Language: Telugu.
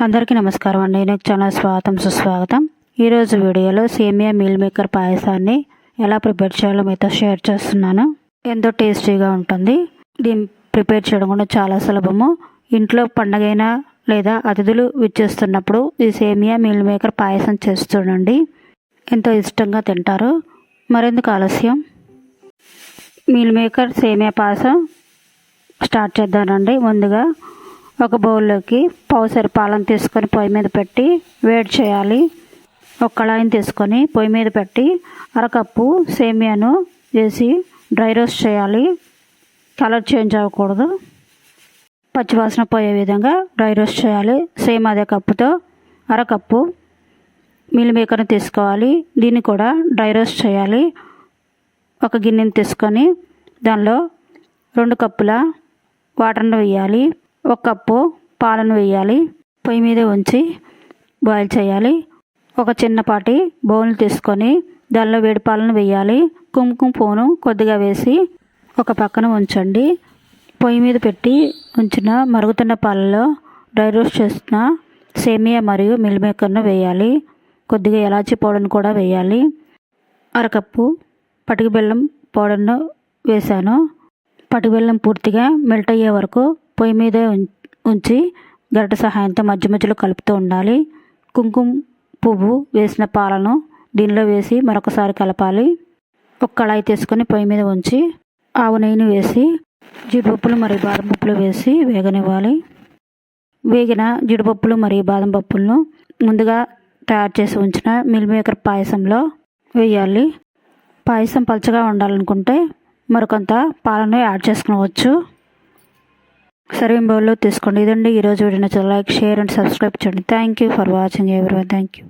అందరికీ నమస్కారం అండి. నేను చాలా స్వాగతం సుస్వాగతం. ఈరోజు వీడియోలో సేమియా మీల్ మేకర్ పాయసాన్ని ఎలా ప్రిపేర్ చేయాలో మీతో షేర్ చేస్తున్నాను. ఎంతో టేస్టీగా ఉంటుంది. దీన్ని ప్రిపేర్ చేయడం కూడా చాలా సులభము. ఇంట్లో పండగైనా లేదా అతిథులు విచ్చేస్తున్నప్పుడు ఈ సేమియా మీల్ మేకర్ పాయసం చేస్తుండండి ఎంతో ఇష్టంగా తింటారు. మరెందుకు ఆలస్యం? మీల్ మేకర్ సేమియా పాయసం స్టార్ట్ చేద్దానండి ముందుగా ఒక బౌల్లోకి పౌసరి పాలను తీసుకొని పొయ్యి మీద పెట్టి వేడి చేయాలి. ఒక కళాయిని తీసుకొని పొయ్యి మీద పెట్టి అరకప్పు సేమియాను వేసి డ్రై రోస్ట్ చేయాలి. కలర్ చేంజ్ అవ్వకూడదు. పచ్చివాసన పోయే విధంగా డ్రై రోస్ట్ చేయాలి. సేమ్ అదే కప్పుతో అరకప్పు మిల్ మేకర్ని తీసుకోవాలి. దీన్ని కూడా డ్రై రోస్ట్ చేయాలి. ఒక గిన్నెని తీసుకొని దానిలో రెండు కప్పుల వాటర్ని వేయాలి. ఒక కప్పు పాలను వేయాలి. పొయ్యి మీద ఉంచి బాయిల్ చేయాలి. ఒక చిన్నపాటి బౌల్ తీసుకొని దానిలో వేడి పాలను వేయాలి. కుంకుమ పువ్వును కొద్దిగా వేసి ఒక పక్కన ఉంచండి. పొయ్యి మీద పెట్టి ఉంచిన మరుగుతున్న పాలలో డ్రై రోస్ట్ చేసిన సేమియా మరియు మిల్ మేకర్ను వేయాలి. కొద్దిగా ఎలాచి పౌడర్ను కూడా వేయాలి. అరకప్పు పటిక బెల్లం పౌడర్ను వేశాను. పటిక బెల్లం పూర్తిగా మెల్ట్ అయ్యే వరకు పొయ్యి మీదే ఉంచి గరిట సహాయంతో మధ్య మధ్యలో కలుపుతూ ఉండాలి. కుంకుమ పువ్వు వేసిన పాలను దీనిలో వేసి మరొకసారి కలపాలి. ఒక కళాయి తీసుకొని పొయ్యి మీద ఉంచి ఆవు నెయ్యిని వేసి జీడిపప్పులు మరియు బాదం పప్పులు వేసి వేగనివ్వాలి. వేగిన జీడిపప్పులు మరియు బాదం పప్పులను ముందుగా తయారు చేసి ఉంచిన మిల్ మేకర్ పాయసంలో వేయాలి. పాయసం పలచగా ఉండాలనుకుంటే మరికొంత పాలను యాడ్ చేసుకోవచ్చు సర్వింగ్ బౌల్లో తీసుకోండి. ఇదండి ఈరోజు video like share and subscribe చేయండి. థ్యాంక్ యూ ఫర్ వాచింగ్ ఎవరి థ్యాంక్ యూ